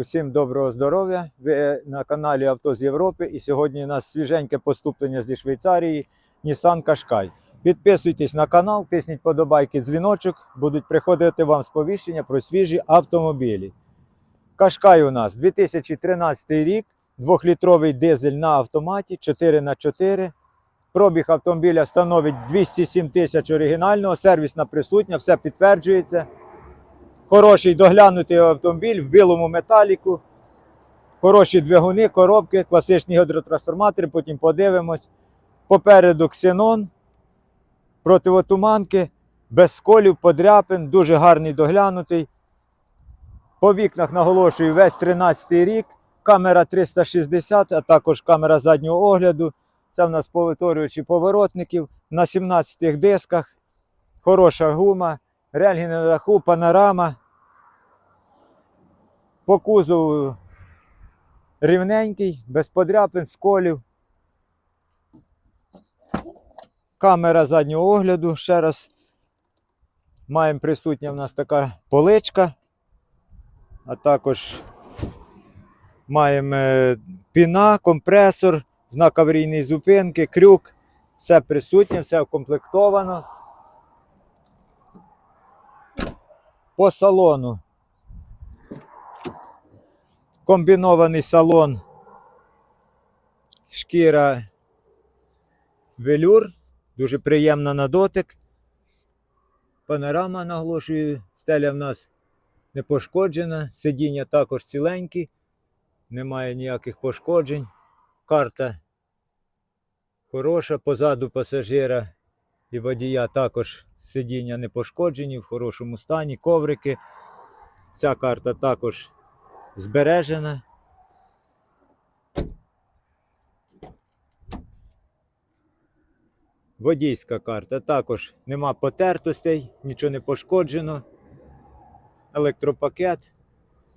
Усім доброго здоров'я. Ви на каналі Авто з Європи. І сьогодні у нас свіженьке поступлення зі Швейцарії Nissan Qashqai. Підписуйтесь на канал, тисніть подобайки, дзвіночок. Будуть приходити вам сповіщення про свіжі автомобілі. Qashqai у нас 2013 рік, 2-літровий дизель на автоматі 4х4. Пробіг автомобіля становить 207 тисяч оригінального, сервісна присутня, все підтверджується. Хороший доглянутий автомобіль в білому металіку. Хороші двигуни, коробки, класичні гідротрансформатори, потім подивимось. Попереду ксенон, противотуманки, без сколів, подряпин, дуже гарний доглянутий. По вікнах наголошую весь 13 рік. Камера 360, а також камера заднього огляду. Це в нас повторюючі поворотників на 17 дисках. Хороша гума, рельги на даху, панорама. По кузову рівненький, без подряпин, сколів. Камера заднього огляду. Ще раз маємо присутня в нас така поличка, а також маємо е, піна, компресор, знак аварійної зупинки, крюк. Все присутнє, все укомплектовано. По салону. Комбінований салон. Шкіра велюр. Дуже приємна на дотик. Панорама наголошую, стеля в нас не пошкоджена, сидіння також ціленькі, немає ніяких пошкоджень. Карта хороша, позаду пасажира і водія також сидіння не пошкоджені, в хорошому стані, коврики. Ця карта також збережена. Водійська карта також нема потертостей, нічого не пошкоджено. Електропакет.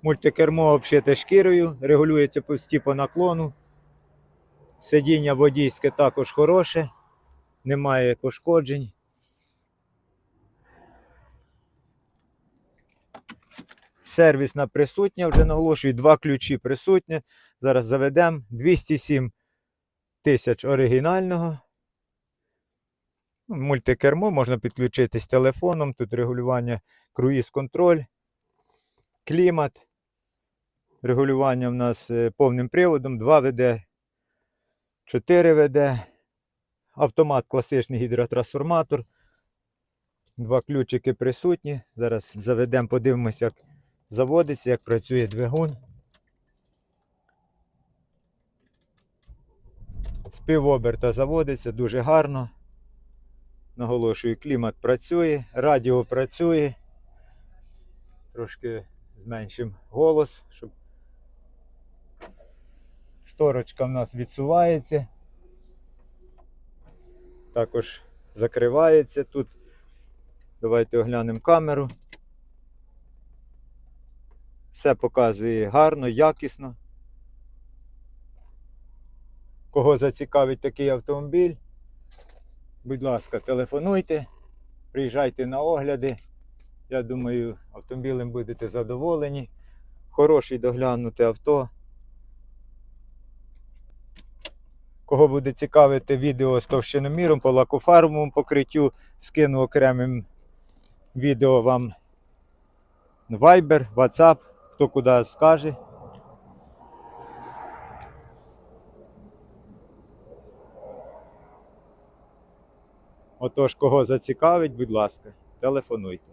Мультикермо обшите шкірою, регулюється повсті по наклону. Сидіння водійське також хороше, немає пошкоджень. Сервісна присутня, вже наголошую, два ключі присутні. Зараз заведемо 207 тисяч оригінального. Ну, Мультикермо можна підключитись телефоном. Тут регулювання круїз-контроль, клімат. Регулювання в нас е, повним приводом, 2 веде, 4 веде. Автомат класичний гідротрансформатор. Два ключики присутні. Зараз заведемо, подивимося, як заводиться, як працює двигун. З півоберта заводиться дуже гарно. Наголошую, клімат працює, радіо працює. Трошки зменшимо голос, щоб шторочка в нас відсувається. Також закривається тут. Давайте оглянемо камеру. Все показує гарно, якісно. Кого зацікавить такий автомобіль, будь ласка, телефонуйте, приїжджайте на огляди. Я думаю, автомобілем будете задоволені. Хороший доглянуте авто. Кого буде цікавити відео з товщиноміром по лакофарбовому покриттю, скину окремим відео вам Viber, WhatsApp, хто куди скаже. Отож, кого зацікавить, будь ласка, телефонуйте.